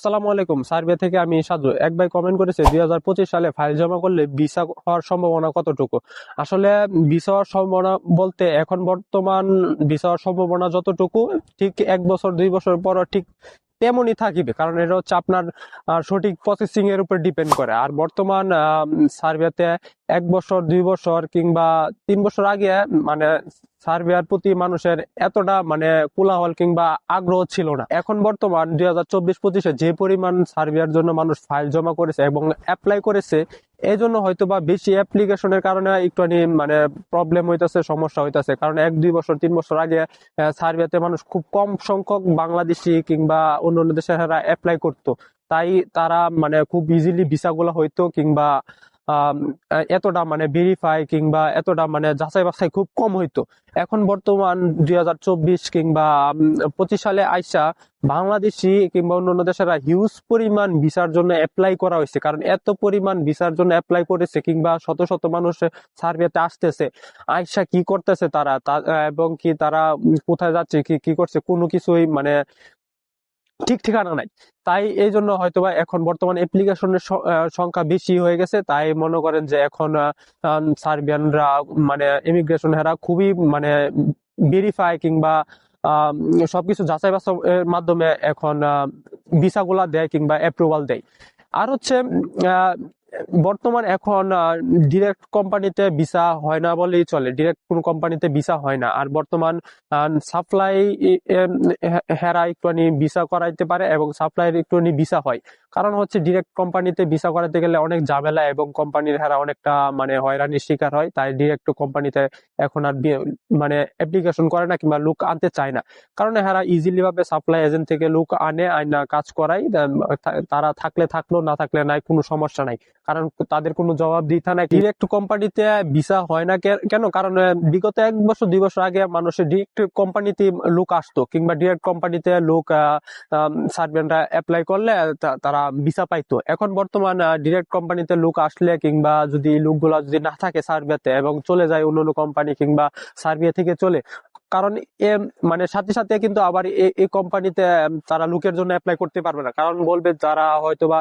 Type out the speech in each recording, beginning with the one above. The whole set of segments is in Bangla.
আসসালামু আলাইকুম। সার্ভে থেকে আমি সাজু। এক ভাই কমেন্ট করেছে, দুই হাজার পঁচিশ সালে ফাইল জমা করলে ভিসা হওয়ার সম্ভাবনা কতটুকু? আসলে ভিসা হওয়ার সম্ভাবনা বলতে এখন বর্তমান ভিসা হওয়ার সম্ভাবনা যতটুকু, ঠিক এক বছর, দুই বছর পর ঠিক তেমনই থাকিবে। কারণ এটা হচ্ছে আপনার সঠিক প্রসেসিং এর উপর ডিপেন্ড করে। আর বর্তমান সার্ভেতে এক বছর, দুই বছর কিংবা তিন বছর আগে মানে সার্ভেয়ার প্রতি মানুষের এতটা মানে কোলাহল কিংবা আগ্রহ ছিল না। এখন বর্তমান দুই হাজার চব্বিশ পঁচিশে যে পরিমাণ সার্ভেয়ার জন্য মানুষ ফাইল জমা করেছে এবং অ্যাপ্লাই করেছে এই জন্য হয়তো বা বেশি অ্যাপ্লিকেশনের কারণে একটুখানি মানে প্রবলেম হইতেছে, সমস্যা হইতেছে। কারণ এক, দুই বছর, তিন বছর আগে সার্ভেতে মানুষ খুব কম সংখ্যক বাংলাদেশি কিংবা অন্য অন্য দেশের অ্যাপ্লাই করতো। তাই তারা মানে খুব ইজিলি ভিসাগুলো হইতো কিংবা এতটা মানে ভেরিফাই কিংবা এতটা মানে যাচাই বাছাই খুব কম হইতো। এখন বর্তমান দুই হাজার চব্বিশ কিংবা পঁচিশ সালে আইসা বাংলাদেশি কিংবা অন্যান্য দেশেরা হিউজ পরিমাণ ভিসার জন্য অ্যাপ্লাই করা হয়েছে কারণ এত পরিমাণ ভিসার জন্য অ্যাপ্লাই করেছে কিংবা শত শত মানুষ সার্ভেতে আসতেছে। আইসা কি করতেছে তারা? এবং কি তারা কোথায় যাচ্ছে, কি কি করছে? কোনো কিছুই মানে ঠিক ঠিকানা নাই। তাই এই জন্য হয়তোবা এখন বর্তমান অ্যাপ্লিকেশনের সংখ্যা বেশি হয়ে গেছে। তাই মনে করেন যে এখন সার্বিয়ানরা মানে ইমিগ্রেশন হেরা খুবই মানে ভেরিফাই কিংবা সবকিছু যাচাই বাছাইয়ের মাধ্যমে এখন ভিসাগুলা দেয় কিংবা অ্যাপ্রুভাল দেয়। আর হচ্ছে বর্তমান এখন ডিরেক্ট কোম্পানিতে ভিসা হয় না বলেই চলে। ডিরেক্ট কোনো কোম্পানিতে ভিসা হয় না। আর বর্তমান সাপ্লাই হেরা একটুখানি ভিসা করাইতে পারে এবং সাপ্লাইয়ের একটুখানি ভিসা হয়। কারণ হচ্ছে ডিরেক্ট কোম্পানিতে ভিসা করাতে গেলে অনেক ঝামেলা এবং কোম্পানির হেরা অনেকটা মানে হয়রানির শিকার হয়। তাই ডিরেক্ট কোম্পানিতে এখন আর মানে অ্যাপ্লিকেশন করে না কিংবা লোক আনতে চায় না। কারণ হেরা ইজিলি ভাবে সাপ্লাই এজেন্ট থেকে লোক আনে, আইনা কাজ দেন তারা থাকলে থাকল, না থাকলে নাই, কোনো সমস্যা নাই। কারণ তাদের কোনো জবাব দিতে নাই। ডিরেক্ট কোম্পানিতে ভিসা হয় না কেন? কারণ বিগত এক বছর, দুই বছর আগে মানুষের ডিরেক্ট কোম্পানিতে লোক আসতো, কিংবা ডিরেক্ট কোম্পানিতে লোক সার্ভেন্টরা অ্যাপ্লাই করলে তারা ভিসা পাইতো। এখন বর্তমান ডিরেক্ট কোম্পানিতে লোক আসলে কিংবা যদি লোকগুলা যদি না থাকে সার্ভেতে এবং চলে যায় অন্য কোম্পানি কিংবা সার্ভে থেকে চলে কারণ এ মানে সাথে সাথে কিন্তু আবার এই কোম্পানিতে তারা লোকের জন্য অ্যাপ্লাই করতে পারবে না। কারণ বলবে যারা হয়তোবা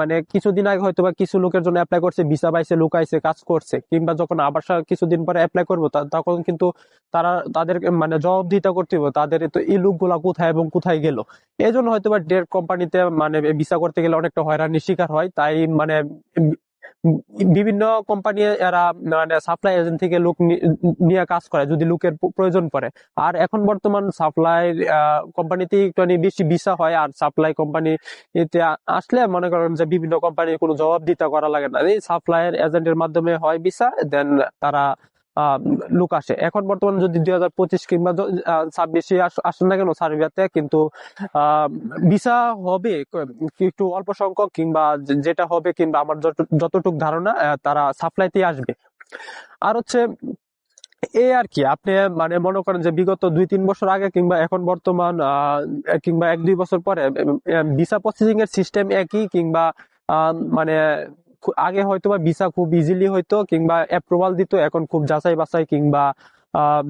মানে কিছুদিন আগে হয়তোবা কিছু লোকের জন্য অ্যাপ্লাই করছে ভিসা পাইছে, লোক কাজ করছে, কিংবা যখন আবার কিছুদিন পরে অ্যাপ্লাই করব তখন কিন্তু তারা তাদের মানে জবাবদিহিতা করতে হবে, তাদের তো এই লোকগুলা কোথায় এবং কোথায় গেল। এই জন্য হয়তোবা ডেট কোম্পানিতে মানে ভিসা করতে গেলে অনেকটা হয়রানির শিকার হয়, তাই মানে বিভিন্ন কোম্পানি এরা মানে সাপ্লাই এজেন্ট থেকে লোক নিয়ে কাজ করে যদি লোকের প্রয়োজন পড়ে। আর এখন বর্তমান সাপ্লাই কোম্পানিতে একটুখানি বেশি ভিসা হয় আর সাপ্লাই কোম্পানি এতে আসলে মনে করেন যে বিভিন্ন কোম্পানির কোনো জবাব দিতে করা লাগে না। এই সাপ্লাইয়ের এজেন্টের মাধ্যমে হয় ভিসা দেন তারা লোক আসে। এখন বর্তমান যদি দুই হাজার পঁচিশ কিংবা ছাব্বিশে আসেন না কেন সার্বিয়াতে, কিন্তু ভিসা হবে একটু অল্প সংখ্যক কিংবা যেটা হবে কিংবা আমার যতটুক ধারণা তারা সাপ্লাইতে আসবে। আর হচ্ছে এই আর কি, আপনি মানে মনে করেন যে বিগত দুই তিন বছর আগে কিংবা এখন বর্তমান কিংবা এক দুই বছর পরে ভিসা প্রসেসিং এর সিস্টেম একই কিংবা মানে আগে হয়তো বা ভিসা খুব ইজিলি হইতো কিংবা অ্যাপ্রুভাল দিত, এখন খুব যাচাই বাছাই কিংবা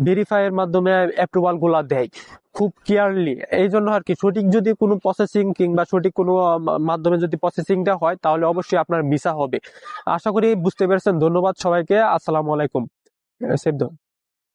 ভেরিফাই এর মাধ্যমে অ্যাপ্রুভালগুলা দেয় খুব কেয়ারলি এই জন্য আর কি সঠিক যদি কোনো প্রসেসিং কিংবা সঠিক কোনো মাধ্যমে যদি প্রসেসিংটা হয়, তাহলে অবশ্যই আপনার ভিসা হবে। আশা করি বুঝতে পেরেছেন। ধন্যবাদ সবাইকে। আসসালামু আলাইকুম। সেভ